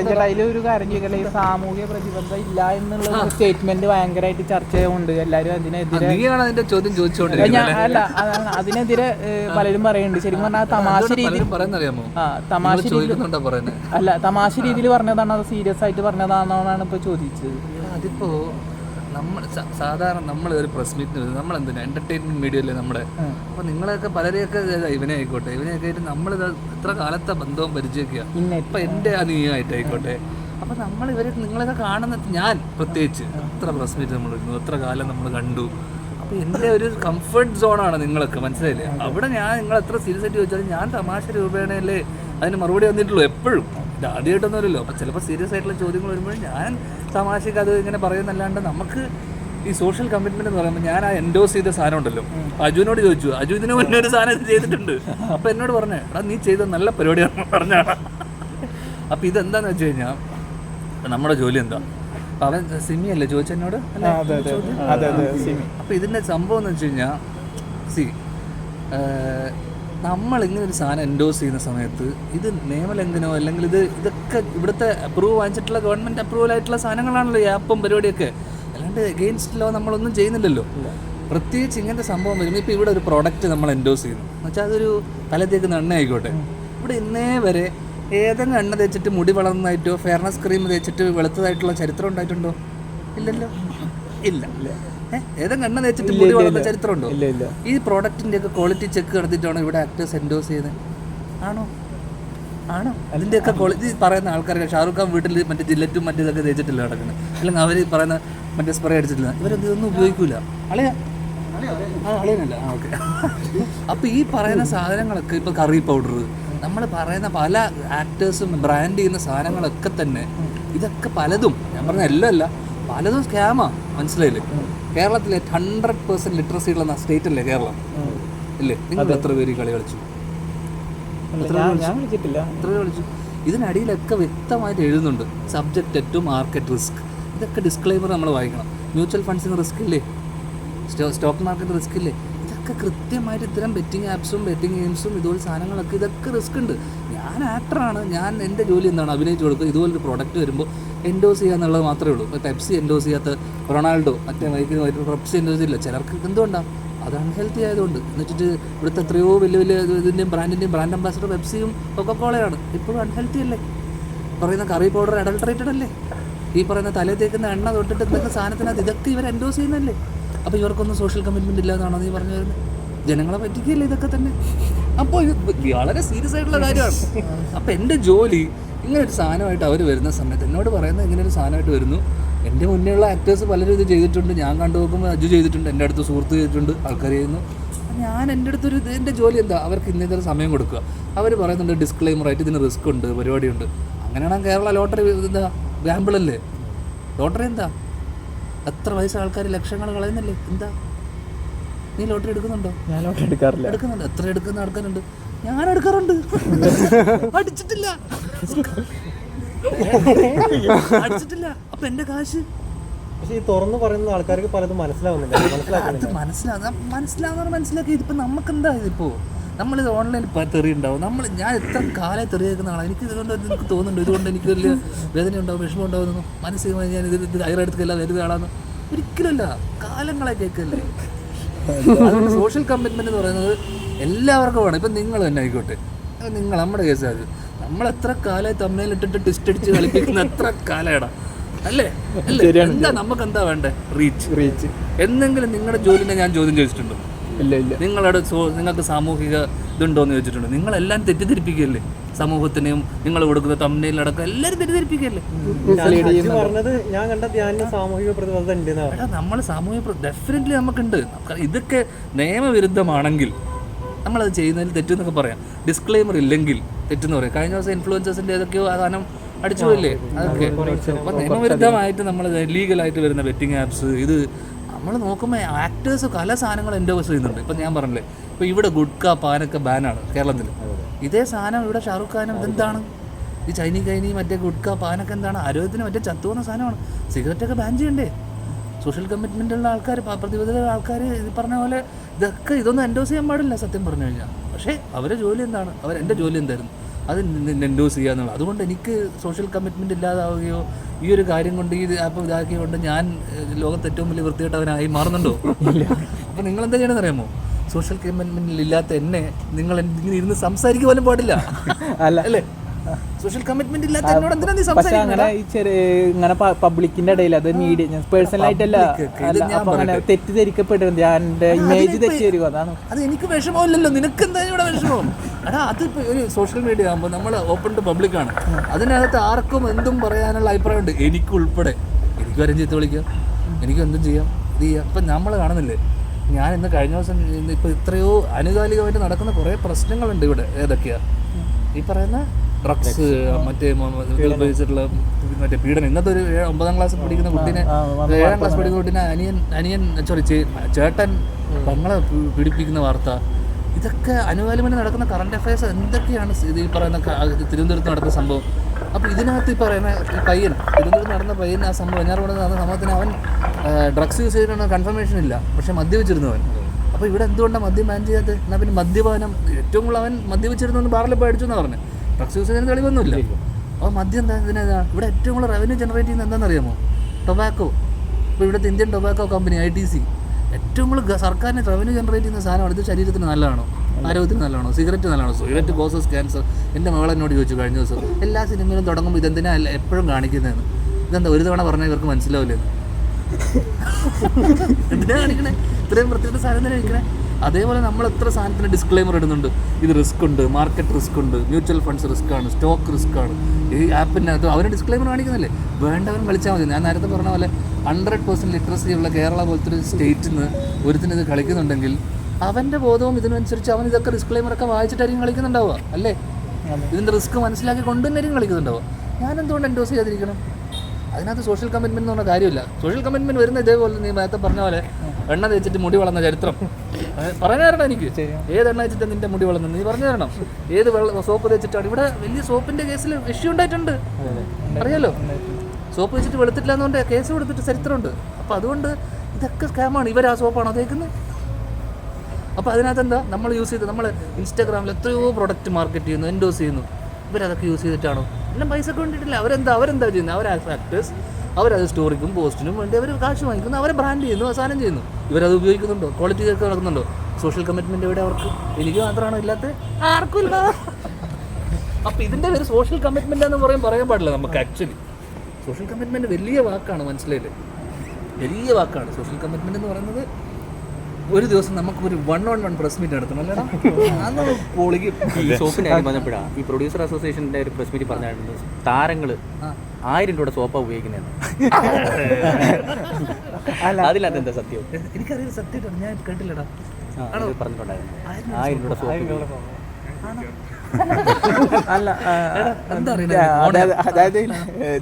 അതിൽ ഒരു കാര്യം ഈ സാമൂഹിക പ്രതിബദ്ധത ഇല്ല എന്നുള്ള സ്റ്റേറ്റ്മെന്റ് ഭയങ്കരമായിട്ട് ചർച്ച ചെയ്യുന്നുണ്ട്. എല്ലാരും അതിനെതിരെ അതിന്റെ ചോദ്യം ഞാൻ അല്ല? അതിനെതിരെ പലരും പറയുന്നുണ്ട്. ശരിക്കും പറഞ്ഞാൽ തമാശ രീതി തമാശ അല്ല തമാശ രീതിയിൽ പറഞ്ഞതാണോ അതോ സീരിയസ് ആയിട്ട് പറഞ്ഞതാണോന്നാണ് ഇപ്പൊ ചോദിച്ചത്. അതിപ്പോ നമ്മൾ സാധാരണ നമ്മൾ ഒരു പ്രസ് മീറ്റിന് വരുന്നത് നമ്മൾ എന്തിനാ എന്റർടൈൻമെന്റ് മീഡിയ അല്ലേ നമ്മുടെ? അപ്പോൾ നിങ്ങളെയൊക്കെ പലരെയൊക്കെ ഇവനെ ആയിക്കോട്ടെ ഇവനെയൊക്കെ ആയിട്ട് നമ്മൾ ഇത്ര കാലത്തെ ബന്ധവും പരിചയമൊക്കെയാ ഇപ്പം ഇപ്പൊ എന്റെ അനിയമായിട്ടായിക്കോട്ടെ അപ്പൊ നമ്മൾ ഇവർ നിങ്ങളൊക്കെ കാണുന്ന ഞാൻ പ്രത്യേകിച്ച് എത്ര പ്രസ് മീറ്റ് നമ്മൾ വരുന്നു എത്ര കാലം നമ്മൾ കണ്ടു. അപ്പൊ എന്റെ ഒരു കംഫർട്ട് സോണാണ് നിങ്ങളൊക്കെ മനസ്സിലായില്ലേ? അവിടെ ഞാൻ നിങ്ങൾ എത്ര സീരിയസ് ആയിട്ട് ചോദിച്ചാലും ഞാൻ തമാശ രൂപേണയല്ലേ അതിന് മറുപടി വന്നിട്ടുള്ളൂ എപ്പോഴും. ഇത് ആദ്യമായിട്ടൊന്നുമല്ലല്ലോ അപ്പൊ ചിലപ്പോൾ സീരിയസ് ആയിട്ടുള്ള ചോദ്യങ്ങൾ വരുമ്പോൾ ഞാൻ തമാശക്ക് അത് ഇങ്ങനെ പറയുന്നല്ലാണ്ട് നമുക്ക് ഈ സോഷ്യൽ കമ്മിറ്റ്മെന്റ് എന്ന് പറയുമ്പോൾ ഞാൻ ആ എൻഡോസ് ചെയ്ത സാധനം ഉണ്ടല്ലോ. അജുവിനോട് ചോദിച്ചു. അജു ഇതിന് മുന്നേ ഒരു സാധനം ചെയ്തിട്ടുണ്ട്. അപ്പൊ എന്നോട് പറഞ്ഞേ എടാ നീ ചെയ്ത നല്ല പരിപാടിയാണ് പറഞ്ഞാണ് അപ്പൊ ഇതെന്താന്ന് വെച്ച് കഴിഞ്ഞാൽ നമ്മുടെ ജോലി എന്താ? അവൻ സിമി അല്ലേ? ചോദിച്ചെന്നോട് എന്നോട്. അതെ അതെ അതെ അതെ സിമി. അപ്പൊ ഇതിന്റെ സംഭവം എന്ന് വെച്ച് കഴിഞ്ഞാൽ സി നമ്മൾ ഇങ്ങനെ ഒരു സാധനം എൻഡോസ് ചെയ്യുന്ന സമയത്ത് ഇത് നിയമലംഘനമോ അല്ലെങ്കിൽ ഇത് ഇതൊക്കെ ഇവിടുത്തെ അപ്രൂവ് വാങ്ങിച്ചിട്ടുള്ള ഗവൺമെന്റ് അപ്രൂവൽ ആയിട്ടുള്ള സാധനങ്ങളാണല്ലോ ഈ ആപ്പും പരിപാടിയൊക്കെ. അല്ലാണ്ട് എഗെയിൻസ്റ്റ് ലോ നമ്മളൊന്നും ചെയ്യുന്നില്ലല്ലോ. പ്രത്യേകിച്ച് ഇങ്ങനത്തെ സംഭവം വരുമ്പോൾ ഇപ്പോൾ ഇവിടെ ഒരു പ്രോഡക്റ്റ് നമ്മൾ എൻഡോസ് ചെയ്യുന്നു. എന്നുവെച്ചാൽ അതൊരു തല എണ്ണ ആയിക്കോട്ടെ ഇവിടെ ഇന്നേ വരെ ഏതെങ്കിലും എണ്ണ തേച്ചിട്ട് മുടി വളർന്നതായിട്ടോ ഫെയർനെസ് ക്രീം തേച്ചിട്ട് വെളുത്തതായിട്ടുള്ള ചരിത്രം ഉണ്ടായിട്ടുണ്ടോ? ഇല്ലല്ലോ. ഇല്ല. ഏഹ് കണ്ണ വെച്ചിട്ട് മുടി വളർന്ന ചരിത്രമുണ്ടോ? ഈ പ്രോഡക്റ്റിന്റെ ഒക്കെ ക്വാളിറ്റി ചെക്ക് നടത്തിയിട്ടാണ് ഇവിടെ ആക്ടേഴ്സ് എൻഡോസ് ചെയ്യുന്നത് ആണോ? ആണോ? അതിന്റെയൊക്കെ ക്വാളിറ്റി പറയുന്ന ആൾക്കാരൊക്കെ ഷാറുഖ് ഖാൻ വീട്ടിൽ മറ്റേ ജില്ലറ്റും മറ്റേതൊക്കെ തേച്ചിട്ടില്ല കിടക്കുന്നത് അല്ലെങ്കിൽ അവർ പറയുന്ന മറ്റേ സ്പ്രേ അടിച്ചിട്ടില്ല. ഇവരതൊന്നും ഉപയോഗിക്കൂല. അളിയാ. അളയനല്ല? ഓക്കെ അപ്പോൾ ഈ പറയുന്ന സാധനങ്ങളൊക്കെ ഇപ്പോൾ കറി പൗഡർ നമ്മൾ പറയുന്ന പല ആക്ടേഴ്സും ബ്രാൻഡ് ചെയ്യുന്ന സാധനങ്ങളൊക്കെ തന്നെ ഇതൊക്കെ പലതും ഞാൻ പറഞ്ഞ എല്ലാം അല്ല പലതും സ്കാമാ മനസ്സിലായില്ലേ? കേരളത്തിലെ ഹൺഡ്രഡ് പെർസെന്റ് ലിറ്ററസി ഉള്ള സ്റ്റേറ്റ് അല്ലേ കേരളം? ഇല്ലേ? നിങ്ങൾ എത്ര പേര് കളി കളിച്ചു? എത്ര കളിച്ചു? ഇതിനടിയിലൊക്കെ വ്യക്തമായിട്ട് എഴുതുന്നുണ്ട്. സബ്ജക്റ്റ് ടു മാർക്കറ്റ് റിസ്ക് ഇതൊക്കെ ഡിസ്ക്ലൈമർ നമ്മൾ വായിക്കണം. മ്യൂച്വൽ ഫണ്ട്സിന് റിസ്ക് ഇല്ലേ? സ്റ്റോക്ക് മാർക്കറ്റ് റിസ്ക് ഇല്ലേ? ഇതൊക്കെ കൃത്യമായിട്ട് ഇത്തരം ബെറ്റിംഗ് ആപ്സും ബെറ്റിംഗ് ഗെയിംസും ഇതുപോലെ സാധനങ്ങളൊക്കെ ഇതൊക്കെ റിസ്ക് ഉണ്ട്. ഞാൻ ആക്ടറാണ് ഞാൻ എന്റെ ജോലി എന്താണ്? അഭിനയിച്ചു കൊടുക്കുക ഇതുപോലൊരു പ്രോഡക്റ്റ് വരുമ്പോൾ എൻഡോസ് ചെയ്യുക എന്നുള്ളത് മാത്രമേ ഉള്ളൂ. ഇപ്പോൾ പെപ്സി എൻഡോസ് ചെയ്യാത്ത റൊണാൾഡോ മറ്റേ മൈക്കിന് വൈറ്റ് പെപ്സി എൻഡോസ് ചെയ്യില്ല. ചിലർക്ക് എന്തുകൊണ്ടാണ് അത് അൺഹെൽത്തി ആയതുകൊണ്ട്. എന്നിട്ട് ഇവിടുത്തെ എത്രയോ വലിയ വലിയ ഇതിന്റെയും ബ്രാൻഡിന്റെയും ബ്രാൻഡ് അംബാസഡർ പെപ്സിയും കൊക്കക്കോളയാണ് ഇപ്പോഴും അൺഹെൽത്തി അല്ലേ? പറയുന്ന കറി പൗഡർ അഡൾട്രേറ്റഡ് അല്ലേ? ഈ പറയുന്ന തലേ തേക്കുന്ന എണ്ണ തൊട്ടിട്ട് എന്തൊക്കെ സാധനത്തിനകത്ത് ഇതൊക്കെ ഇവർ എൻഡോസ് ചെയ്യുന്നല്ലേ അപ്പോൾ ഇവർക്കൊന്നും സോഷ്യൽ കമ്മിറ്റ്മെന്റ് ഇല്ലാതാണോ നീ പറഞ്ഞു വരുന്നത് ജനങ്ങളെ പറ്റിക്കില്ല ഇതൊക്കെ തന്നെ. അപ്പോൾ ഇത് വളരെ സീരിയസ് ആയിട്ടുള്ള കാര്യമാണ്. അപ്പോൾ എന്റെ ജോലി ഇങ്ങനെ ഒരു സാധനമായിട്ട് അവർ വരുന്ന സമയത്ത് എന്നോട് പറയുന്നത് ഇങ്ങനെ ഒരു സാധനമായിട്ട് വരുന്നു. എന്റെ മുന്നേ ഉള്ള ആക്ടേഴ്സ് പലരും ഇത് ചെയ്തിട്ടുണ്ട്. ഞാൻ കണ്ടു നോക്കുമ്പോൾ അജു ചെയ്തിട്ടുണ്ട്. എന്റെ അടുത്ത് സുഹൃത്ത് ചെയ്തിട്ടുണ്ട്. ആൾക്കാർ ചെയ്യുന്നു. ഞാൻ എന്റെ അടുത്തൊരു എന്റെ ജോലി എന്താ? അവർക്ക് ഇന്ന സമയം കൊടുക്കുക. അവർ പറയുന്നുണ്ട് ഡിസ്ക്ലെയിമർ ആയിട്ട് ഇതിന് റിസ്ക് ഉണ്ട് പരിപാടിയുണ്ട്. അങ്ങനെയാണെങ്കിൽ കേരള ലോട്ടറി എന്താ? ഗാമ്പിളല്ലേ ലോട്ടറി എന്താ? എത്ര വയസ്സ് ആൾക്കാർ ലക്ഷങ്ങൾ കളയുന്നല്ലേ? എന്താ? നീ ലോട്ടറി എടുക്കുന്നുണ്ടോ? ഞാൻ ലോട്ടറി എടുക്കാറില്ല. എടുക്കുന്നുണ്ട്? എത്ര എടുക്കുന്ന ആൾക്കാരുണ്ട്? ഞാൻ എടുക്കാറുണ്ട്. അടിച്ചിട്ടില്ല. അടിച്ചിട്ടില്ല. അപ്പൊ എന്റെ കാശ്? പക്ഷെ ഈ തുറന്നു പറയുന്ന ആൾക്കാർക്ക് പലതും മനസ്സിലാവുന്നില്ല. മനസ്സിലാക്കുന്നില്ല. അത് മനസ്സിലാകുന്ന മനസ്സിലാവുന്നവർ മനസ്സിലാക്കി. ഇതിപ്പോ നമുക്ക് എന്താ ഇതിപ്പോ? നമ്മളിത് ഓൺലൈനിൽ തെറി ഉണ്ടാവും നമ്മൾ ഞാൻ എത്ര കാലം തെറി കേൾക്കുന്ന ആളാണ് എനിക്ക് ഇതുകൊണ്ട് എനിക്ക് തോന്നുന്നുണ്ട്. ഇതുകൊണ്ട് എനിക്ക് വലിയ വേദന ഉണ്ടാവും വിഷമം ഉണ്ടാവുന്നു മനസ്സിലായി ഞാൻ ഇത് ഇത് തയ്യാറെടുത്തില്ല വരുന്ന ആളാന്ന് ഒരിക്കലല്ല കാലങ്ങളെ കേൾക്കല്ലേ? അതുകൊണ്ട് സോഷ്യൽ കമ്മിറ്റ്മെന്റ് എന്ന് പറയുന്നത് എല്ലാവർക്കും വേണം. ഇപ്പം നിങ്ങൾ തന്നെ ആയിക്കോട്ടെ. നിങ്ങൾ നമ്മുടെ കേസ് അത് നമ്മൾ എത്ര കാലമായി തമ്മിൽ ഇട്ടിട്ട് ടിസ്റ്റ് അടിച്ച് കളിപ്പിക്കുന്ന എത്ര അല്ലേ? അല്ലേ? എന്താ നമുക്ക് എന്താ വേണ്ടേ? റീച്ച് റീച്ച് എന്തെങ്കിലും നിങ്ങളുടെ ജോലിനെ ഞാൻ ചോദ്യം ചോദിച്ചിട്ടുണ്ടോ? ഇല്ല ഇല്ല നിങ്ങളുടെ നിങ്ങൾക്ക് സാമൂഹിക ഇതുണ്ടോയെന്ന് ചോദിച്ചിട്ടുണ്ട് നിങ്ങളെല്ലാം തെറ്റിദ്ധരിപ്പിക്കല്ലേ സമൂഹത്തിനെയും നിങ്ങൾ കൊടുക്കുന്ന തമ്മിലടക്കം എല്ലാവരും തെറ്റിദ്ധരിപ്പിക്കല്ലേ പറഞ്ഞത് ഞാൻ കണ്ട ധ്യാനിന് സാമൂഹിക പ്രതിബദ്ധത ഉണ്ട് നമ്മൾ സാമൂഹിക ഡെഫിനറ്റ്ലി നമുക്കുണ്ട് നമുക്ക് ഇതൊക്കെ നിയമവിരുദ്ധമാണെങ്കിൽ നമ്മളത് ചെയ്യുന്നതിൽ തെറ്റെന്നൊക്കെ പറയാം ഡിസ്ക്ലെയിമർ ഇല്ലെങ്കിൽ തെറ്റെന്ന് പറയാം കഴിഞ്ഞ ദിവസം ഇൻഫ്ലുവൻസേഴ്സിന്റെ ഏതൊക്കെയോ സാധനം അടിച്ചു പോയില്ലേ അതൊക്കെ അപ്പം നിയമവിരുദ്ധമായിട്ട് നമ്മൾ ലീഗലായിട്ട് വരുന്ന ബെറ്റിംഗ് ആപ്സ് ഇത് നമ്മൾ നോക്കുമ്പോൾ ആക്ടേഴ്സ് പല സാധനങ്ങൾ എൻഡോസ് ചെയ്യുന്നുണ്ട്. ഇപ്പം ഞാൻ പറഞ്ഞില്ലേ ഇപ്പോൾ ഇവിടെ ഗുഡ്ക പാനൊക്കെ ബാനാണ് കേരളത്തിൽ ഇതേ സാധനം ഇവിടെ ഷാറുഖ് ഖാനും ഇതെന്താണ്? ഈ ചൈനീ കൈനി മറ്റേ ഗുഡ്ക പാനൊക്കെ എന്താണ്? ആരോഗ്യത്തിന് മറ്റേ ചത്തുവന്ന സാധനമാണ്. സിഗരറ്റൊക്കെ ബാൻ ചെയ്യണ്ടേ? സോഷ്യൽ കമ്മിറ്റ്മെന്റ് ഉള്ള ആൾക്കാർ പ്രതിബദ്ധത ആൾക്കാർ ഇത് പറഞ്ഞ പോലെ ഇതൊക്കെ ഇതൊന്നും എൻഡോസ് ചെയ്യാൻ പാടില്ല സത്യം പറഞ്ഞു കഴിഞ്ഞാൽ പക്ഷേ അവരെ ജോലി എന്താണ്? അവർ എന്റെ ജോലി എന്തായിരുന്നു? അത് എൻഡോസ് ചെയ്യുക എന്നുള്ളത് അതുകൊണ്ട് എനിക്ക് സോഷ്യൽ കമ്മിറ്റ്മെന്റ് ഇല്ലാതാവുകയോ ഈ ഒരു കാര്യം കൊണ്ട് ഈ ആപ്പ് ഇതാക്കിയതുകൊണ്ട് ഞാൻ ലോകത്ത് ഏറ്റവും വലിയ വൃത്തികെട്ടവനായി മാറുന്നുണ്ടോ? അപ്പോൾ നിങ്ങൾ എന്താ ചെയ്യണമെന്ന് അറിയാമോ? സോഷ്യൽ കമ്മിറ്റ്മെന്റിൽ ഇല്ലാത്ത എന്നെ നിങ്ങൾ ഇങ്ങനെ ഇരുന്ന് സംസാരിക്കുവാനും പാടില്ല. അല്ല. അല്ലേ? സോഷ്യൽ കമ്മിറ്റ്മെന്റ് ഇല്ലാത്ത എന്നോട് എന്തിനാ നീ സംസാരിക്കുന്നത്? അങ്ങനെ ഈ ചെറിയ ഇങ്ങനെ പബ്ലിക്കിന്റെ ഇടയിൽ അത് മീഡിയ ഞാൻ അപ്പൊ അങ്ങനെ തെറ്റിദ്ധരിക്കപ്പെടുന്നത്. ഞാൻ ഇമേജ് തെറ്റി വരും അതാണ്. അത് എനിക്ക് വിഷമമില്ലല്ലോ. നിനക്ക് എന്താ ഇവിടെ വിഷമം? എടാ അത് ഒരു സോഷ്യൽ മീഡിയ ആകുമ്പോൾ നമ്മൾ ഓപ്പൺ ടു പബ്ലിക് ആണ്. അതിനകത്ത് ആർക്കും എന്തും പറയാനുള്ള അഭിപ്രായമുണ്ട്. എനിക്കുൾപ്പെടെ എനിക്ക് വരും ചീത്ത വിളിക്കാം. എനിക്ക് എന്തും ചെയ്യാം. ഇത് ചെയ്യാം. ഇപ്പം നമ്മൾ കാണുന്നില്ലേ? ഞാൻ ഇന്ന് കഴിഞ്ഞ ദിവസം ഇപ്പോൾ ഇത്രയോ ആനുകാലികമായിട്ട് നടക്കുന്ന കുറേ പ്രശ്നങ്ങളുണ്ട് ഇവിടെ. ഏതൊക്കെയാണ് ഈ പറയുന്ന ഡ്രഗ്സ് മറ്റേ ഉപയോഗിച്ചിട്ടുള്ള മറ്റേ പീഡനം. ഇന്നത്തെ ഒരു ഒമ്പതാം ക്ലാസ് പഠിക്കുന്ന കുട്ടീനെ ഏഴാം ക്ലാസ് പഠിക്കുന്ന കുട്ടീനെ അനിയൻ അനിയൻ സോറി ചേട്ടൻ പെങ്ങളെ പീഡിപ്പിക്കുന്ന വാർത്ത. ഇതൊക്കെ അനുകാലിമനെ നടക്കുന്ന കറണ്ട് അഫയേഴ്സ് എന്തൊക്കെയാണ് ഈ പറയുന്ന തിരുവനന്തപുരത്ത് നടക്കുന്ന സംഭവം? അപ്പോൾ ഇതിനകത്ത് ഈ പറയുന്ന ഈ പയ്യൻ തിരുവനന്തപുരത്ത് നടന്ന പയ്യൻ ആ സംഭവം വെഞ്ഞാറുകൊണ്ട് നടന്ന സംഭവത്തിന് അവൻ ഡ്രഗ്സ് യൂസ് ചെയ്തിട്ടുള്ള കൺഫർമേഷൻ ഇല്ല. പക്ഷേ മദ്യപിച്ചിരുന്നവൻ അപ്പോൾ ഇവിടെ എന്തുകൊണ്ടാണ് മദ്യം ബാൻ ചെയ്യാത്തത്? എന്നാൽ പിന്നെ മദ്യപാനം ഏറ്റവും കൂടുതൽ അവൻ മദ്യപിച്ചിരുന്നു ബാറിൽ പോയി അടിച്ചു എന്നാണ് പറഞ്ഞത് ഡ്രഗ്സ് യൂസ് ചെയ്യുന്ന തെളിവൊന്നുമില്ല. അപ്പോൾ മദ്യം എന്താ ഇതിനാ ഇവിടെ ഏറ്റവും കൂടുതൽ റവന്യൂ ജനറേറ്റ് ചെയ്യുന്നത് എന്താണെന്നറിയാമോ? ടൊബാക്കോ ഇപ്പോൾ ഇവിടുത്തെ Indian tobacco company I T C ഏറ്റവും കൂടുതൽ സർക്കാരിന് റവന്യൂ ജനറേറ്റ് ചെയ്യുന്ന സാധനമാണ് ഇത് ശരീരത്തിന് നല്ലതാണോ? ആരോഗ്യത്തിന് നല്ലതാണോ? സിഗരറ്റ് നല്ലതാണോ? സിഗരറ്റ് കോസസ് ക്യാൻസർ എന്റെ മകൾ എന്നോട് ചോദിച്ചു കഴിഞ്ഞ ദിവസം എല്ലാ സിനിമയിലും തുടങ്ങുമ്പോൾ ഇതെന്തിനാ അല്ല എപ്പോഴും കാണിക്കുന്നതെന്ന്? ഇതെന്താ ഒരു തവണ പറഞ്ഞാൽ ഇവർക്ക് മനസ്സിലാവില്ലെന്ന് എന്തിനാ കാണിക്കണേ? ഇത്രയും വൃത്തിയുടെ സാധനം തന്നെ കാണിക്കണേ അതേപോലെ നമ്മൾ എത്ര സാധനത്തിന് ഡിസ്ക്ലെയിമർ ഇടുന്നുണ്ട്? ഇത് റിസ്ക് ഉണ്ട് മാർക്കറ്റ് റിസ്ക് ഉണ്ട് മ്യൂച്വൽ ഫണ്ട്സ് റിസ്ക് ആണ് സ്റ്റോക്ക് റിസ്ക് ആണ്. ഈ ആപ്പിനകത്ത് അവർ ഡിസ്ക്ലെയിമർ കാണിക്കുന്നില്ലേ? വേണ്ടവൻ കളിച്ചാൽ മതി. ഞാൻ നേരത്തെ പറഞ്ഞ പോലെ ഹൺഡ്രഡ് പെർസെന്റ് ലിറ്ററസി ഉള്ള കേരള പോലത്തെ ഒരു സ്റ്റേറ്റിൽ നിന്ന് ഒരുത്തിന് ഇത് കളിക്കുന്നുണ്ടെങ്കിൽ അവന്റെ ബോധവും ഇതിനനുസരിച്ച് അവൻ ഇതൊക്കെ ഡിസ്ക്ലെയിമറൊക്കെ വായിച്ചിട്ടായിരിക്കും കളിക്കുന്നുണ്ടാവുക അല്ലേ? ഇതിന്റെ റിസ്ക് മനസ്സിലാക്കി കൊണ്ട് കളിക്കുന്നുണ്ടാവുക. ഞാൻ എന്തുകൊണ്ട് എൻഡോസ് ചെയ്യാതിരിക്കണം? അതിനകത്ത് സോഷ്യൽ കമ്മിറ്റ്മെന്റ് എന്ന് പറഞ്ഞ കാര്യമില്ല. സോഷ്യൽ കമ്മിറ്റ്മെന്റ് വരുന്ന ഇതേപോലെ നീ നേരത്തെ പറഞ്ഞ പോലെ എണ്ണ തേച്ചിട്ട് മുടി വളർന്ന ചരിത്രം. പറഞ്ഞു തരണം എനിക്ക്. ഏത് എണ്ണ വെച്ചിട്ട് നിന്റെ മുടി വളർന്നത്? നീ പറഞ്ഞു തരണം. ഏത് വെള്ള സോപ്പ് തേച്ചിട്ടാണ്? ഇവിടെ വലിയ സോപ്പിന്റെ കേസിൽ ഇഷ്യൂ ഉണ്ടായിട്ടുണ്ട്. അറിയാലോ? സോപ്പ് വെച്ചിട്ട് വെളുത്തിട്ടില്ല എന്നുകൊണ്ട് കേസ് കൊടുത്തിട്ട് ചരിത്രമുണ്ട്. അപ്പോൾ അതുകൊണ്ട് ഇതൊക്കെ സ്കാമാണ് ഇവർ ആ സോപ്പാണോ തേക്കുന്നത് അപ്പോൾ അതിനകത്ത് എന്താ? നമ്മൾ യൂസ് ചെയ്ത് നമ്മൾ ഇൻസ്റ്റാഗ്രാമിൽ എത്രയോ പ്രൊഡക്റ്റ് മാർക്കറ്റ് ചെയ്യുന്നു എൻഡോസ് ചെയ്യുന്നു. ഇവരതൊക്കെ യൂസ് ചെയ്തിട്ടാണോ? എല്ലാം പൈസ ഒക്കെ വേണ്ടിയിട്ടില്ല? അവരെന്താ? അവരെന്താ ചെയ്യുന്നത് അവർ ആക്ടേഴ്സ് അവരത് സ്റ്റോറിക്കും പോസ്റ്റിനും വേണ്ടി അവർ കാശ് വാങ്ങിക്കുന്നു അവരെ ബ്രാൻഡ് ചെയ്യുന്നു അവസാനം ചെയ്യുന്നു. ഇവരത് ഉപയോഗിക്കുന്നുണ്ടോ? ക്വാളിറ്റി ഒക്കെ നടക്കുന്നുണ്ടോ സോഷ്യൽ കമ്മിറ്റ്മെന്റ് ഇവിടെ അവർക്ക്? എനിക്ക് മാത്രമാണോ ഇല്ലാത്ത? ആർക്കും ഇല്ല അപ്പോൾ ഇതിന്റെ ഒരു സോഷ്യൽ കമ്മിറ്റ്മെന്റ് എന്ന് പറയും പറയാൻ പാടില്ല നമുക്ക് ആക്ച്വലി സോഷ്യൽ കമ്മിറ്റ്മെന്റ് വലിയ വാക്കാണ് മനസ്സിലായില്ലേ? വലിയ വാക്കാണ്. സോഷ്യൽ കമ്മിറ്റ്മെന്റ് എന്ന് പറയുന്നത് ഒരു ദിവസം നമുക്ക് ഒരു one on one press meet നടത്തണം അല്ലേടാ? പൊളിക്കും. ഈ കാര്യം പറഞ്ഞപ്പോഴാണ് ഈ പ്രൊഡ്യൂസർ അസോസിയേഷന്റെ ഒരു പ്രസ് മീറ്റ് പറഞ്ഞായിരുന്നു. താരങ്ങൾ ആയിരം രൂപയുടെ സോപ്പാണ് ഉപയോഗിക്കുന്നത് അതിനകത്ത് എന്താ സത്യം? എനിക്കറിയാം സത്യം ഞാൻ കേട്ടില്ലടാ. പറഞ്ഞിട്ടുണ്ടായിരുന്നു. ആയിരം രൂപയുടെ സോപ്പ് അല്ല അതായത്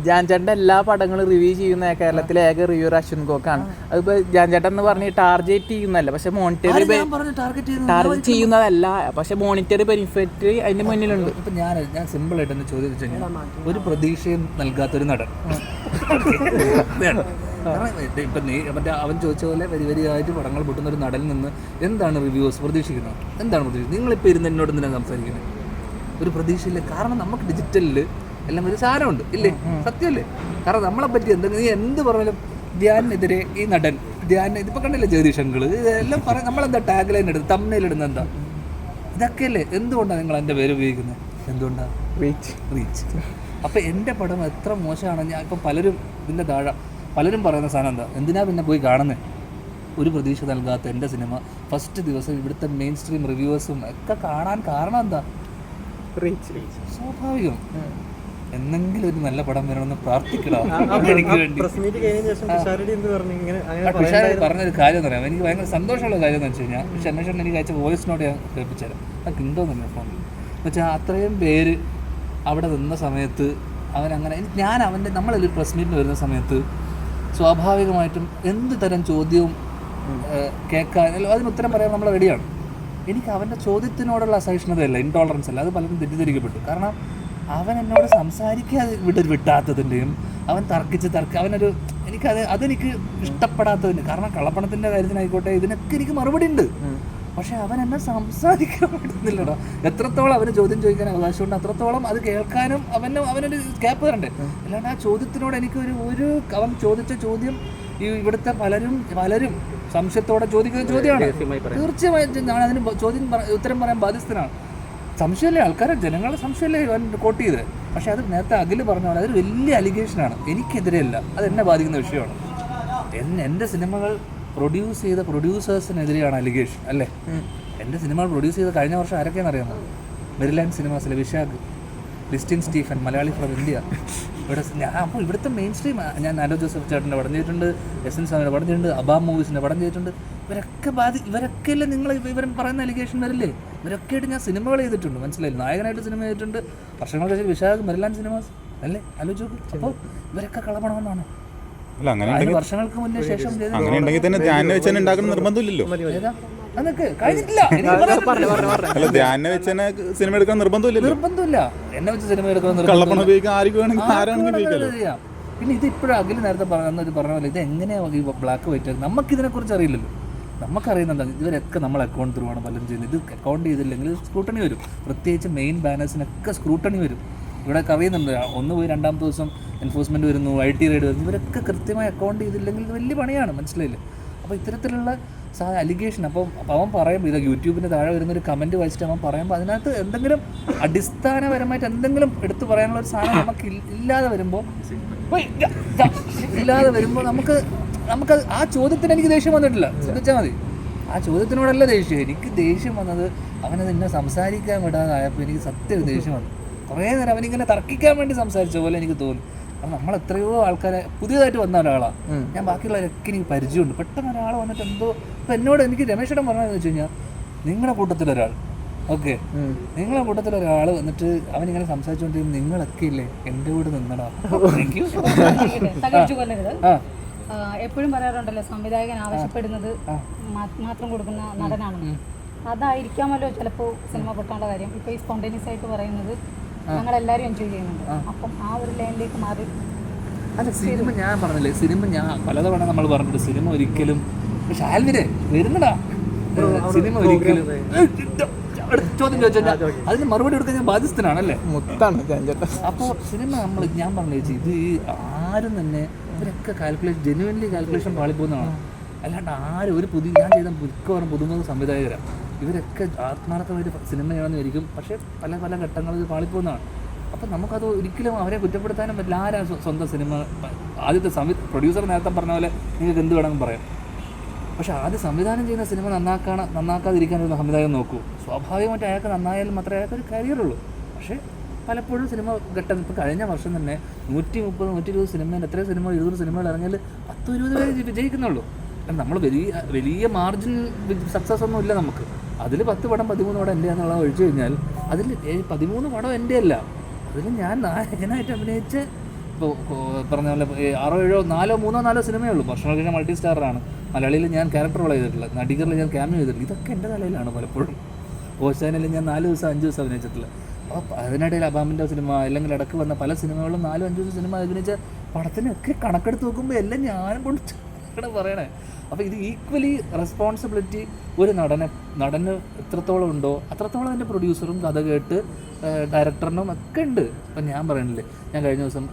ജാൻ ചേട്ടന്റെ എല്ലാ പടങ്ങളും റിവ്യൂ ചെയ്യുന്ന കേരളത്തിലെ ഏക റിവ്യൂർ അശ്വിൻ ഗോക്കാണ് അതിപ്പോ ജാൻ ചേട്ടൻ എന്ന് പറഞ്ഞ് ടാർഗറ്റ് ചെയ്യുന്നല്ല പക്ഷെ മോണിറ്ററി ടാർഗറ്റ് ചെയ്യുന്നതല്ല പക്ഷെ മോണിറ്ററി ബെനിഫിറ്റ് അതിന്റെ മുന്നിലുണ്ട്. ഇപ്പൊ ഞാൻ ഞാൻ സിമ്പിൾ ആയിട്ട് ചോദ്യം വെച്ച് കഴിഞ്ഞാൽ ഒരു പ്രതീക്ഷയും നൽകാത്തൊരു നടൻ. കാരണം ഇപ്പം നീ മറ്റേ അവൻ ചോദിച്ച പോലെ വരി വരിയായിട്ട് പടങ്ങൾ പൊട്ടുന്ന ഒരു നടനിൽ നിന്ന് എന്താണ് റിവ്യൂസ് പ്രതീക്ഷിക്കുന്നത്? എന്താണ് പ്രതീക്ഷിക്കുന്നത്? നിങ്ങളിപ്പോൾ ഇരുന്ന് എന്നോട് എന്തിനാണ് സംസാരിക്കുന്നത്? ഒരു പ്രതീക്ഷയില്ല. കാരണം നമുക്ക് ഡിജിറ്റലിൽ എല്ലാം ഒരു സാധനമുണ്ട് ഇല്ലേ? സത്യമല്ലേ? കാരണം നമ്മളെ പറ്റി എന്തെങ്കിലും നീ എന്ത് പറഞ്ഞാലും ധ്യാനെതിരെ ഈ നടൻ ധ്യാന ഇതിപ്പോൾ കണ്ടില്ലേ ജ്യോതിഷങ്കൾ ഇതെല്ലാം പറയാം നമ്മളെന്താ ടാഗ് ലൈൻ എടുത്ത് തമ്മനയിൽ ഇടുന്നത് എന്താ? ഇതൊക്കെയല്ലേ? എന്തുകൊണ്ടാണ് നിങ്ങൾ എന്റെ പേര് ഉപയോഗിക്കുന്നത്? എന്തുകൊണ്ടാണ് റീച്ച് റീച്ച് അപ്പോൾ എന്റെ പടം എത്ര മോശമാണ് ഞാൻ ഇപ്പം പലരും ഇതിന്റെ താഴെ പലരും പറയുന്ന സാധനം എന്താ? എന്തിനാ പിന്നെ പോയി കാണുന്നത് ഒരു പ്രതീക്ഷ നൽകാത്ത എന്റെ സിനിമ ഫസ്റ്റ് ദിവസം ഇവിടുത്തെ മെയിൻ സ്ട്രീം റിവ്യൂവേഴ്സും ഒക്കെ കാണാൻ കാരണം എന്താ? സ്വാഭാവികം. എന്നെങ്കിലും ഒരു നല്ല പടം വരണമെന്ന് പ്രാർത്ഥിക്കണം പറഞ്ഞൊരു കാര്യം എന്ന് പറയാം എനിക്ക് ഭയങ്കര സന്തോഷമുള്ള കാര്യം എന്ന് വെച്ച് കഴിഞ്ഞാൽ അന്വേഷണം എനിക്ക് അയച്ച വോയിസ് നോട്ട് ഞാൻ കേൾപ്പിച്ചുതരാം. അത് കിട്ടുമെന്നില്ല ഫോണിൽ എന്ന് വെച്ചാൽ അത്രയും പേര് അവിടെ നിന്ന സമയത്ത് അവനങ്ങനെ ഞാൻ അവന്റെ നമ്മളൊരു പ്രസ് മീറ്റിന് വരുന്ന സമയത്ത് സ്വാഭാവികമായിട്ടും എന്ത് തരം ചോദ്യവും കേൾക്കാൻ അതിന് ഉത്തരം പറയാൻ നമ്മൾ റെഡിയാണ് എനിക്ക് അവന്റെ ചോദ്യത്തിനോടുള്ള അസഹിഷ്ണുതയല്ല ഇൻടോളറൻസ് അല്ല. അത് പലരും തെറ്റിദ്ധരിക്കപ്പെട്ടു. കാരണം അവൻ എന്നോട് സംസാരിക്കാതെ വിട വിട്ടാത്തതിന്റെയും അവൻ തർക്കിച്ച് തർക്ക അവനൊരു എനിക്കത് അതെനിക്ക് ഇഷ്ടപ്പെടാത്തതിന് കാരണം കള്ളപ്പണത്തിന്റെ കാര്യത്തിനായിക്കോട്ടെ ഇതിനൊക്കെ എനിക്ക് മറുപടി ഉണ്ട്. പക്ഷെ അവൻ എന്നെ സംസാരിക്കാൻ പറ്റുന്നില്ലടാ എത്രത്തോളം അവന് ചോദ്യം ചോദിക്കാൻ അവകാശമുണ്ട് അത്രത്തോളം അത് കേൾക്കാനും അവന് അവനൊരു ഗ്യാപ്പ് തരണ്ടേ. അല്ലാണ്ട് ആ ചോദ്യത്തിനോട് എനിക്ക് ഒരു ഒരു അവൻ ചോദിച്ച ചോദ്യം ഈ ഇവിടുത്തെ പലരും പലരും സംശയത്തോടെ ചോദിക്കുന്ന ചോദ്യമാണ്. തീർച്ചയായിട്ടും ഞാൻ അതിന് ചോദ്യം ഉത്തരം പറയാൻ ബാധ്യസ്ഥനാണ്. സംശയമല്ലേ? ആൾക്കാരെ ജനങ്ങളുടെ സംശയമല്ലേ അവൻ കോട്ട് ചെയ്ത് പക്ഷെ അത് നേരത്തെ അഖിൽ പറഞ്ഞ പോലെ അതൊരു വലിയ അലിഗേഷനാണ് എനിക്കെതിരെയല്ല. അത് എന്നെ ബാധിക്കുന്ന വിഷയമാണ്. എന്നെ എന്റെ സിനിമകൾ പ്രൊഡ്യൂസ് ചെയ്ത പ്രൊഡ്യൂസേഴ്സിനെതിരെയാണ് അലിഗേഷൻ അല്ലേ? എന്റെ സിനിമ പ്രൊഡ്യൂസ് ചെയ്ത കഴിഞ്ഞ വർഷം ആരൊക്കെയാണ് അറിയാമോ? മെരിലാൻഡ് സിനിമാസിലെ വിശാഖ് ലിസ്റ്റിൻ സ്റ്റീഫൻ മലയാളി ഫ്രം ഇന്ത്യ ഇവിടെ ഞാൻ അപ്പോൾ ഇവിടുത്തെ മെയിൻ സ്ട്രീം ഞാൻ നാലോ ജോസഫ് ചേട്ടന്റെ പടം ചെയ്തിട്ടുണ്ട് എസ് എൻ സ്വാമിയുടെ പടം ചെയ്തിട്ടുണ്ട് അബാം മൂവീസിന്റെ പടം ചെയ്തിട്ടുണ്ട്. ഇവരൊക്കെ ബാധി ഇവരൊക്കെ അല്ലേ നിങ്ങൾ ഇവരും പറയുന്ന അലിഗേഷൻ വരില്ലേ? ഇവരൊക്കെ ആയിട്ട് ഞാൻ സിനിമകൾ ചെയ്തിട്ടുണ്ട് മനസ്സിലായില്ല നായകനായിട്ട് സിനിമ ചെയ്തിട്ടുണ്ട്. വർഷങ്ങൾക്ക് ശേഷം വിശാഖ് മെരിലാൻഡ് സിനിമാസ് അല്ലേ? ആലോചിച്ചു അപ്പോൾ ഇവരൊക്കെ കളപണമെന്നാണ് അല്ല അങ്ങനെ ഉണ്ടെങ്കിൽ വർഷങ്ങൾക്ക് മുന്നേ ശേഷം അങ്ങനെ ഉണ്ടെങ്കിൽ തന്നെ ധ്യാനം വെച്ചാൽ ഉണ്ടാക്കുന്ന ഉണ്ടാക്കണം നിർബന്ധമില്ലല്ലോ. അല്ല ധ്യാനം വെച്ചനെ സിനിമ എടുക്കാൻ നിർബന്ധമില്ലല്ലോ. നിർബന്ധമില്ല. എന്നെ വെച്ച് സിനിമ എടുക്കാൻ കള്ളപ്പണം ഉപയോഗിക്കാൻ ആർക്ക് വേണമെങ്കിൽ ആരാണെങ്കിലും ഉപയോഗിക്കാമല്ലോ ചെയ്യാം. പിന്നെ ഇത് ഇപ്പോഴും അഖിൽ നേരത്തെ പറഞ്ഞു പറഞ്ഞ പോലെ ഇത് എങ്ങനെയാണ് ഈ ബ്ലാക്ക് വൈറ്റ് നമുക്ക് ഇതിനെക്കുറിച്ച് അറിയില്ലല്ലോ. നമുക്കറിയുന്നുണ്ട് ഇവരൊക്കെ നമ്മൾ അക്കൗണ്ട് ത്രൂ ആണ് പലരും ചെയ്യുന്നത്. ഇത് അക്കൗണ്ട് ചെയ്തില്ലെങ്കിൽ സ്ക്രൂട്ടണി വരും. പ്രത്യേകിച്ച് മെയിൻ ബാനേഴ്സിനൊക്കെ സ്ക്രൂട്ടണി വരും. ഇവിടെ അറിയുന്നുണ്ട് ഒന്ന് പോയി രണ്ടാമത്തെ ദിവസം എൻഫോഴ്സ്മെന്റ് വരുന്നു ഐ ടി റൈഡ് വരുന്നു. ഇവരൊക്കെ കൃത്യമായി അക്കൗണ്ട് ചെയ്തില്ലെങ്കിൽ വലിയ പണിയാണ് മനസ്സിലായില്ലേ? അപ്പോൾ ഇത്തരത്തിലുള്ള അലിഗേഷൻ അപ്പോൾ അവൻ പറയുമ്പോൾ ഇത് യൂട്യൂബിന്റെ താഴെ വരുന്ന ഒരു കമന്റ് വായിച്ചിട്ട് അവൻ പറയുമ്പോൾ അതിനകത്ത് എന്തെങ്കിലും അടിസ്ഥാനപരമായിട്ട് എന്തെങ്കിലും എടുത്തു പറയാനുള്ള ഒരു സാധനം നമുക്ക് ഇല്ലാതെ വരുമ്പോൾ ഇല്ലാതെ വരുമ്പോൾ നമുക്ക് നമുക്ക് ആ ചോദ്യത്തിന് എനിക്ക് ദേഷ്യം വന്നിട്ടില്ല. ശ്രദ്ധിച്ചാൽ മതി. ആ ചോദ്യത്തിനോടല്ല ദേഷ്യം. എനിക്ക് ദേഷ്യം വന്നത് അവനത് എന്നെ സംസാരിക്കാൻ വിടാതായപ്പോൾ എനിക്ക് സത്യം ദേഷ്യം വന്നു. കുറേ നേരം അവനിങ്ങനെ തർക്കിക്കാൻ വേണ്ടി സംസാരിച്ച പോലെ എനിക്ക് തോന്നി. കാരണം നമ്മൾ എത്രയോ ആൾക്കാരെ പുതിയതായിട്ട് വന്ന ഒരാളാണ് ഞാൻ ബാക്കിയുള്ളവരൊക്കെ എനിക്ക് പരിചയമുണ്ട്. പെട്ടെന്ന് ഒരാൾ വന്നിട്ട് എന്തോ ഇപ്പം എന്നോട് എനിക്ക് രമേശേട്ടൻ പറഞ്ഞതെന്ന് വെച്ച് കഴിഞ്ഞാൽ നിങ്ങളുടെ കൂട്ടത്തിലൊരാൾ ഓക്കെ. നിങ്ങളെ കൂട്ടത്തിൽ ഒരാൾ വന്നിട്ട് അവൻ ഇങ്ങനെ സംസാരിച്ചുകൊണ്ടിരുന്ന നിങ്ങളൊക്കെ ഇല്ലേ? എന്റെ കൂടെ നിന്നടാ. എപ്പോഴും പറയാറുണ്ടല്ലോ സംവിധായകൻ ആവശ്യപ്പെടുന്നത് മാത്രം കൊടുക്കുന്ന നടനാണ്. അതായിരിക്കാമല്ലോ ചിലപ്പോൾ സിനിമ പൊട്ടാനുള്ള കാര്യം. ഇപ്പൊ ഈ സ്പോണ്ടേനിയസ് ആയിട്ട് പറയുന്നത് ഞങ്ങൾ എല്ലാവരും എൻജോയ് ചെയ്യുന്നുണ്ട്. അപ്പം ആ ഒരു ലൈനിലേക്ക് മാറി. അല്ല സിനിമ ഞാൻ പറഞ്ഞില്ലേ സിനിമ ഞാൻ പലതവണ നമ്മൾ പറഞ്ഞിട്ട് സിനിമ ഒരിക്കലും പക്ഷെ ആൽവിരെ വരുന്നടാ. സിനിമ ഒരിക്കലും ചോദ്യം ചോദിച്ചാൽ അതിന് മറുപടി കൊടുക്കാൻ ഞാൻ ബാധ്യസ്ഥനാണല്ലേ? മൊത്തമാണ് അപ്പോൾ സിനിമ നമ്മൾ ഞാൻ പറഞ്ഞു ചേച്ചി ഇത് ആരും തന്നെ ഇവരൊക്കെ കാൽക്കുലേഷൻ ജെന്യുവൻലി കാൽക്കുലേഷൻ പാളിപ്പോകുന്നതാണ്. അല്ലാണ്ട് ആരും ഒരു പുതിയ ഞാൻ ചെയ്ത മിക്കവാറും പുതുമുഖ സംവിധായകരാണ് ഇവരൊക്കെ ആത്മാർത്ഥമായിട്ട് സിനിമ ചെയ്യണമെന്ന് വിചാരിക്കും പക്ഷേ പല പല ഘട്ടങ്ങളിൽ പാളിപ്പോകുന്നതാണ് അപ്പം നമുക്കത് ഒരിക്കലും അവരെ കുറ്റപ്പെടുത്താനും പറ്റില്ല. ആരാ സ്വന്തം സിനിമ ആദ്യത്തെ സംവി പ്രൊഡ്യൂസർ നേരത്തെ പറഞ്ഞ പോലെ നിങ്ങൾക്ക് എന്ത് വേണമെന്ന് പറയാം. പക്ഷെ ആദ്യം സംവിധാനം ചെയ്യുന്ന സിനിമ നന്നാക്കാണ് നന്നാക്കാതിരിക്കാൻ ഒരു സംവിധായകൻ നോക്കൂ. സ്വാഭാവികമായിട്ട് അയാൾക്ക് നന്നായാലും മാത്രമേ അയാൾക്ക് ഒരു കരിയറുള്ളൂ. പക്ഷേ പലപ്പോഴും സിനിമ ഘട്ടം ഇപ്പോൾ കഴിഞ്ഞ വർഷം തന്നെ നൂറ്റി മുപ്പത് നൂറ്റി ഇരുപത് സിനിമയിൽ എത്ര സിനിമകൾ ഇരുപത് സിനിമകൾ ഇറങ്ങിയാൽ പത്ത് ഇരുപത് പേര് ജയി- വിജയിക്കുന്നുള്ളൂ. നമ്മൾ വലിയ വലിയ മാർജിൻ സക്സസ് ഒന്നും ഇല്ല നമുക്ക്. അതിൽ പത്ത് പടം പതിമൂന്ന് പടം എന്റെ എന്നുള്ള ഒഴിച്ചു കഴിഞ്ഞാൽ അതിൽ പതിമൂന്ന് പടം എന്റെ അല്ല. അതിൽ ഞാൻ നായകനായിട്ട് അഭിനയിച്ച് ഇപ്പോൾ പറഞ്ഞ പോലെ ആറോ ഏഴോ നാലോ മൂന്നോ നാലോ സിനിമയേ ഉള്ളൂ. ഭക്ഷണം കഴിഞ്ഞാൽ മൾട്ടി സ്റ്റാറാണ് മലയാളിയിൽ ഞാൻ ക്യാരക്ടർ റോൾ ചെയ്തിട്ടില്ല. നടികറിൽ ഞാൻ ക്യാമിയോ ചെയ്തിട്ടില്ല. ഇതൊക്കെ എന്റെ തലയിലാണ് പലപ്പോഴും. ഓശാനിൽ ഞാൻ നാല് ദിവസം അഞ്ച് ദിവസം അഭിനയിച്ചിട്ടില്ല. അപ്പോൾ അതിനിടയിൽ അബാമിന്റെ സിനിമ അല്ലെങ്കിൽ ഇടയ്ക്ക് വന്ന പല സിനിമകളും നാലും അഞ്ച് ദിവസം സിനിമ അഭിനയിച്ച പടത്തിനൊക്കെ കണക്കെടുത്ത് നോക്കുമ്പോൾ എല്ലാം ഞാനും കൊണ്ട് ഇവിടെ പറയണേ. അപ്പോൾ ഇത് ഈക്വലി റെസ്പോൺസിബിലിറ്റി ഒരു നടനെ നടന് എത്രത്തോളം ഉണ്ടോ അത്രത്തോളം എന്റെ പ്രൊഡ്യൂസറും കഥ കേട്ട് ഡയറക്ടറിനും ഒക്കെ ഉണ്ട്. അപ്പം ഞാൻ പറയണില്ലേ ഞാൻ കഴിഞ്ഞ ദിവസം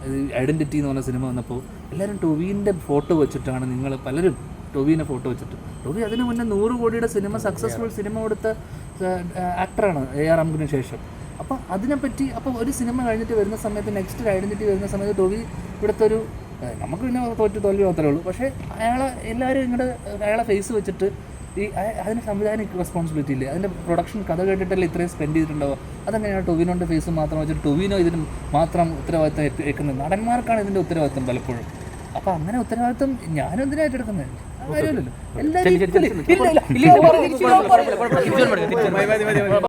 ഐഡന്റിറ്റി എന്ന് പറഞ്ഞ സിനിമ വന്നപ്പോൾ എല്ലാവരും ടൊവീന്റെ ഫോട്ടോ വെച്ചിട്ടാണ് നിങ്ങൾ പലരും ടൊവീനെ ഫോട്ടോ വെച്ചിട്ട്. ടൊവി അതിന് മുന്നേ നൂറ് കോടിയുടെ സിനിമ സക്സസ്ഫുൾ സിനിമ കൊടുത്ത ആക്ടറാണ് എ ആർ അമ്പിന് ശേഷം. അപ്പോൾ അതിനെപ്പറ്റി അപ്പോൾ ഒരു സിനിമ കഴിഞ്ഞിട്ട് വരുന്ന സമയത്ത് നെക്സ്റ്റ് ഐഡന്റിറ്റി വരുന്ന സമയത്ത് ടൊവി ഇവിടുത്തെ ഒരു നമുക്ക് പിന്നെ തോറ്റു തോൽവി മാത്രമേ ഉള്ളൂ പക്ഷേ അയാളെ എല്ലാവരും ഇങ്ങോട്ട് അയാളെ ഫേസ് വെച്ചിട്ട് ഈ അതിന് സംവിധാനം റെസ്പോൺസിബിലിറ്റി ഇല്ലേ അതിന്റെ പ്രൊഡക്ഷൻ കഥ കേട്ടിട്ടല്ലേ ഇത്രയും സ്പെൻഡ് ചെയ്തിട്ടുണ്ടാവുക അതെങ്ങനെയാണ് ടൊവിനോന്റെ ഫേസ് മാത്രം വെച്ചിട്ട് ടൊവിനോ ഇതിന് മാത്രം ഉത്തരവാദിത്തം ഏൽക്കുന്നത് നടന്മാർക്കാണ് ഇതിന്റെ ഉത്തരവാദിത്തം പലപ്പോഴും അപ്പോൾ അങ്ങനെ ഉത്തരവാദിത്തം ഞാനും എന്തിനാ ഏറ്റെടുക്കുന്നത് കാര്യമില്ലല്ലോ എല്ലാവരും